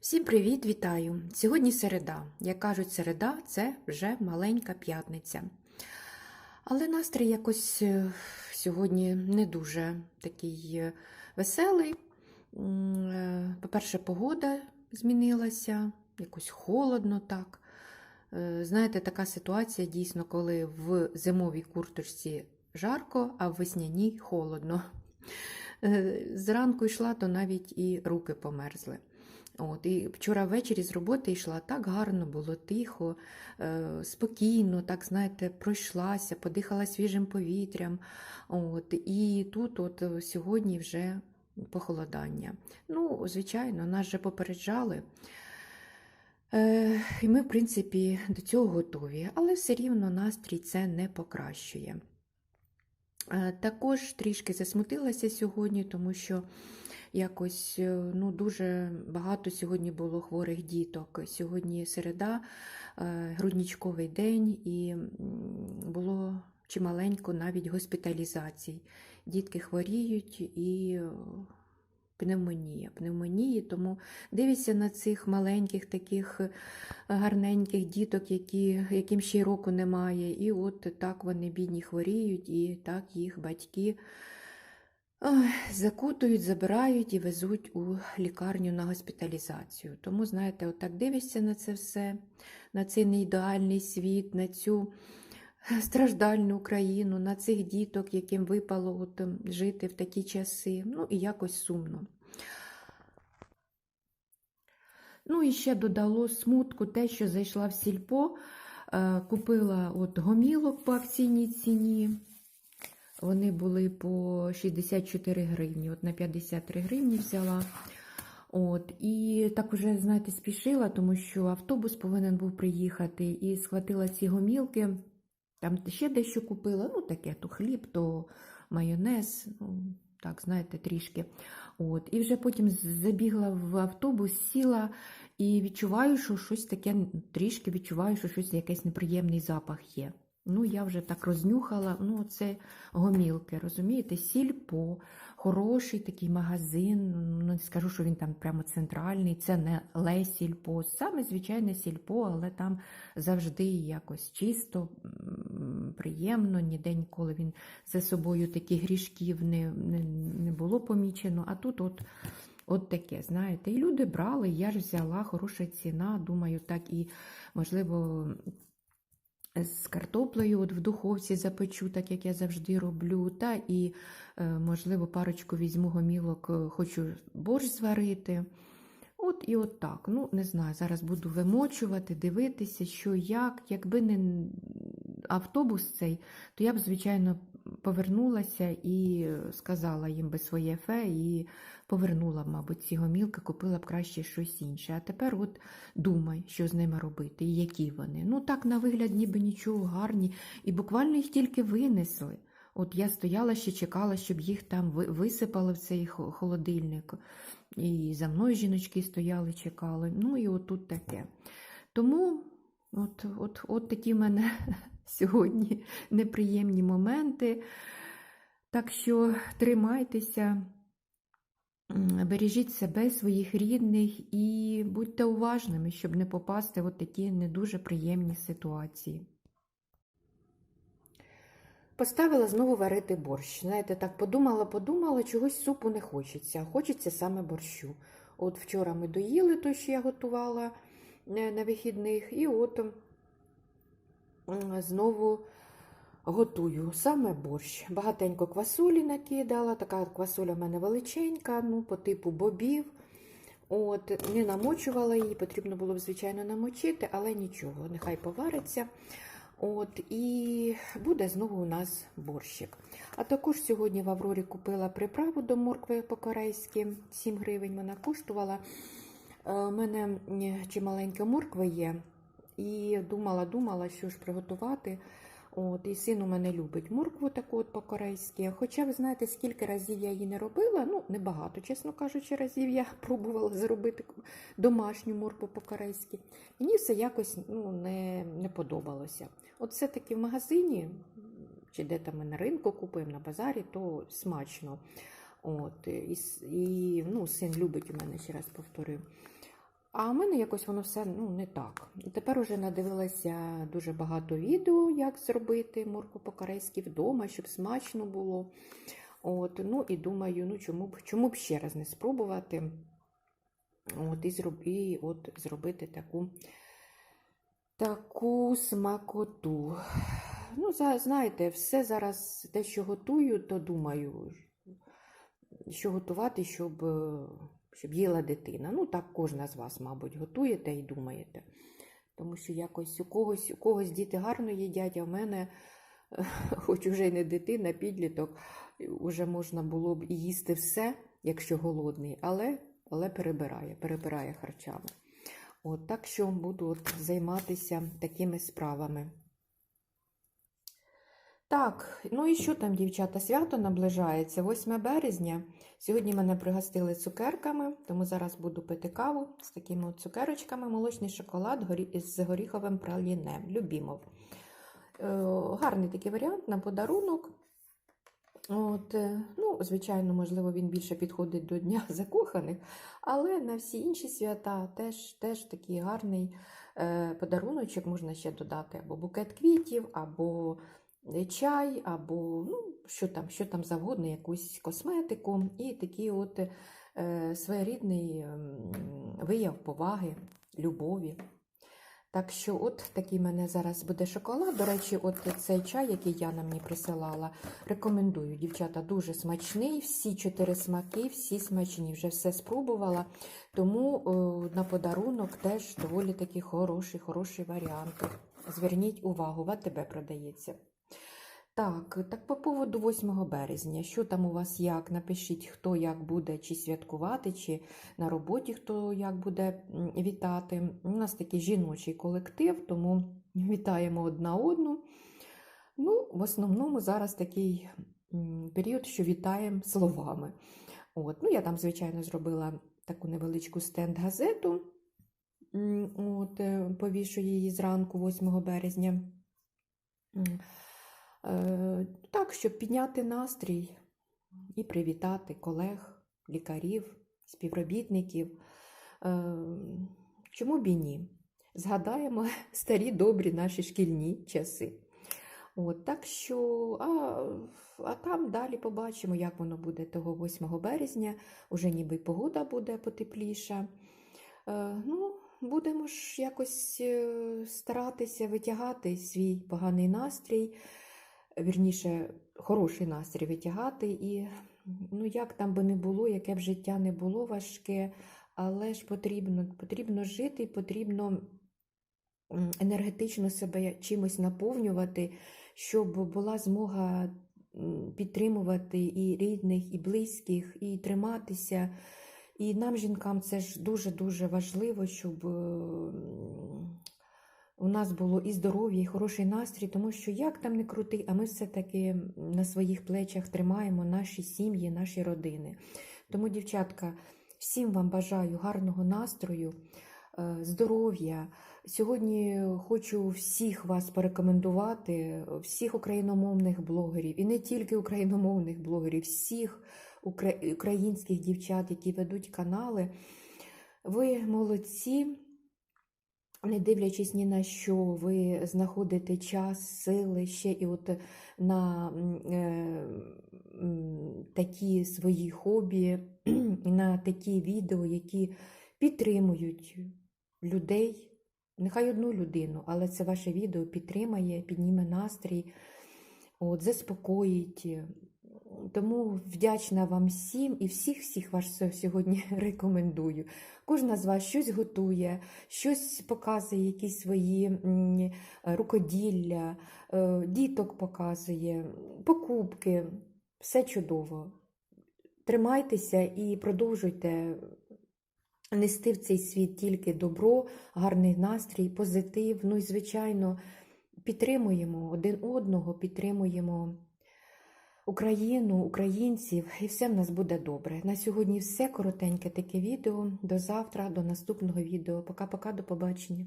Всім привіт, вітаю! Сьогодні середа. Як кажуть, середа це вже маленька п'ятниця. Але настрій якось е, сьогодні не дуже такий е, веселий. Е, По-перше, погода змінилася, якось холодно так. Знаєте, така ситуація дійсно, коли в зимовій курточці жарко, а в весняній холодно. Зранку йшла, то навіть і руки померзли. От, і вчора ввечері з роботи йшла так гарно, було тихо, е, спокійно, так знаєте, пройшлася, подихала свіжим повітрям. От, і тут, от сьогодні, вже похолодання. Ну, звичайно, нас же попереджали. Е, і ми, в принципі, до цього готові, але все рівно настрій це не покращує. Е, Також трішки засмутилася сьогодні, тому що якось е, ну, дуже багато сьогодні було хворих діток. Сьогодні середа, грудничковий груднічковий день, і було чималенько навіть госпіталізацій. Дітки хворіють і е, пневмонія. Пневмонії, тому дивишся на цих маленьких таких е, гарненьких діток, які, яким ще й року немає. І от так вони бідні хворіють, і так їх батьки. Закутують, забирають і везуть у лікарню на госпіталізацію. Тому, знаєте, отак дивишся на це все, на цей неідеальний світ, на цю страждальну Україну, на цих діток, яким випало от, ем, жити в такі часи. Ну і якось сумно. Ну і ще додало смутку те, що зайшла в сільпо, е, купила от гомілок по акційній ціні. Вони були по 64 гривні, от на 53 гривні взяла. От, і так уже, знаєте, спішила, тому що автобус повинен був приїхати, і схватила ці гомілки. Там ще дещо купила, ну таке, то хліб, то майонез, ну, так, знаєте, трішки. От, і вже потім забігла в автобус, сіла і відчуваю, що щось таке, трішки відчуваю, що щось якийсь неприємний запах є. Ну, я вже так рознюхала, ну, це гомілки, розумієте, сільпо, хороший такий магазин, ну, не скажу, що він там прямо центральний, це не ле сільпо, саме звичайне сільпо, але там завжди якось чисто, приємно, ніде ніколи він за собою таких грішків не, не, не було помічено, а тут от От таке, знаєте, і люди брали, я ж взяла хороша ціна, думаю, так і, можливо, з картоплею от в духовці запечу, так як я завжди роблю, та і, е, можливо, парочку візьму гомілок, е, хочу борщ зварити. От і от так. Ну, не знаю, зараз буду вимочувати, дивитися, що як. Якби не автобус цей, то я б, звичайно, повернулася і сказала їм би своє фе, і повернула, б, мабуть, ці гомілки, купила б краще щось інше. А тепер от думай, що з ними робити, і які вони. Ну так, на вигляд, ніби нічого гарні, і буквально їх тільки винесли. От я стояла ще чекала, щоб їх там ви- висипали в цей холодильник. І за мною жіночки стояли, чекали. Ну і от тут таке. Тому от, от, от такі в мене сьогодні неприємні моменти. Так що тримайтеся, бережіть себе, своїх рідних і будьте уважними, щоб не попасти в такі не дуже приємні ситуації. Поставила знову варити борщ. Знаєте, так подумала, подумала, чогось супу не хочеться, хочеться саме борщу. От вчора ми доїли те, що я готувала на вихідних, і от знову готую саме борщ. Багатенько квасолі накидала, така квасоля в мене величенька, ну, по типу бобів. От, не намочувала її, потрібно було б, звичайно, намочити, але нічого, нехай повариться. От, і буде знову у нас борщик. А також сьогодні в Аврорі купила приправу до моркви по-корейськи. 7 гривень вона коштувала. Е, У мене чималенька морква є. І думала, думала, що ж приготувати. От, і син у мене любить моркву таку от по-корейськи. Хоча, ви знаєте, скільки разів я її не робила, ну, небагато, чесно кажучи, разів я пробувала зробити домашню моркву по-корейськи. Мені все якось ну, не, не подобалося. От все-таки в магазині, чи де там ми на ринку купуємо, на базарі, то смачно. От, і, і ну, син любить у мене, ще раз повторюю. А в мене якось воно все ну, не так. І тепер уже надивилася дуже багато відео, як зробити морку по-корейськи вдома, щоб смачно було. От, ну і думаю, ну чому б, чому б ще раз не спробувати от, і, зроб, і от, зробити таку, таку смакоту. Ну, за- знаєте, все зараз те, що готую, то думаю, що готувати, щоб, е, щоб їла дитина. Ну, так кожна з вас, мабуть, готуєте і думаєте. Тому що якось у когось, у когось діти гарно їдять, а в мене, е, хоч уже й не дитина, підліток, вже можна було б їсти все, якщо голодний, але, але перебирає, перебирає харчами. От, так що буду от займатися такими справами. Так, ну і що там, дівчата? Свято наближається 8 березня. Сьогодні мене пригостили цукерками, тому зараз буду пити каву з такими от цукерочками, молочний шоколад з горіховим пралінем. Любімов. Е, гарний такий варіант на подарунок. От, е, ну, звичайно, можливо, він більше підходить до Дня закоханих, але на всі інші свята теж, теж такий гарний е, подаруночок можна ще додати або букет квітів, або чай, або ну, що там, що там завгодно, якусь косметику, і такий от е, своєрідний ем, вияв поваги, любові. Так що, от такий мене зараз буде шоколад. До речі, от цей чай, який Яна мені присилала, рекомендую. Дівчата, дуже смачний. Всі чотири смаки, всі смачні. Вже все спробувала. Тому е, на подарунок теж доволі таки хороший, хороший варіант. Зверніть увагу, в АТБ продається. Так, так по поводу 8 березня. Що там у вас як? Напишіть, хто як буде чи святкувати, чи на роботі хто як буде вітати. У нас такий жіночий колектив, тому вітаємо одна одну. Ну, в основному зараз такий період, що вітаємо словами. От. Ну, я там, звичайно, зробила таку невеличку стенд-газету. От, е, повішу її зранку, 8 березня. Е, Так, щоб підняти настрій і привітати колег, лікарів, співробітників. Е, Чому б і ні? Згадаємо старі добрі наші шкільні часи. От, так що, а, а там далі побачимо, як воно буде того 8 березня. Уже ніби погода буде потепліша. Е, ну, будемо ж якось е, старатися витягати свій поганий настрій вірніше, хороший настрій витягати. І ну, як там би не було, яке б життя не було важке, але ж потрібно, потрібно жити, потрібно енергетично себе чимось наповнювати, щоб була змога підтримувати і рідних, і близьких, і триматися. І нам, жінкам, це ж дуже-дуже важливо, щоб е, нас було і здоров'я, і хороший настрій, тому що як там не крути, а ми все-таки на своїх плечах тримаємо наші сім'ї, наші родини. Тому, дівчатка, всім вам бажаю гарного настрою, е, здоров'я. Сьогодні хочу всіх вас порекомендувати, всіх україномовних блогерів, і не тільки україномовних блогерів, всіх українських дівчат, які ведуть канали. Ви молодці. Не дивлячись ні на що, ви знаходите час, сили ще і от на е, такі свої хобі, на такі відео, які підтримують людей. Нехай одну людину, але це ваше відео підтримає, підніме настрій, от, заспокоїть. Тому вдячна вам всім і всіх-всіх вас сьогодні рекомендую. Кожна з вас щось готує, щось показує, якісь свої рукоділля, е, діток показує, покупки. Все чудово. Тримайтеся і продовжуйте нести в цей світ тільки добро, гарний настрій, позитив. Ну і, звичайно, підтримуємо один одного, підтримуємо. Україну, українців, і все в нас буде добре. На сьогодні все коротеньке таке відео. До завтра, до наступного відео. Пока-пока, до побачення.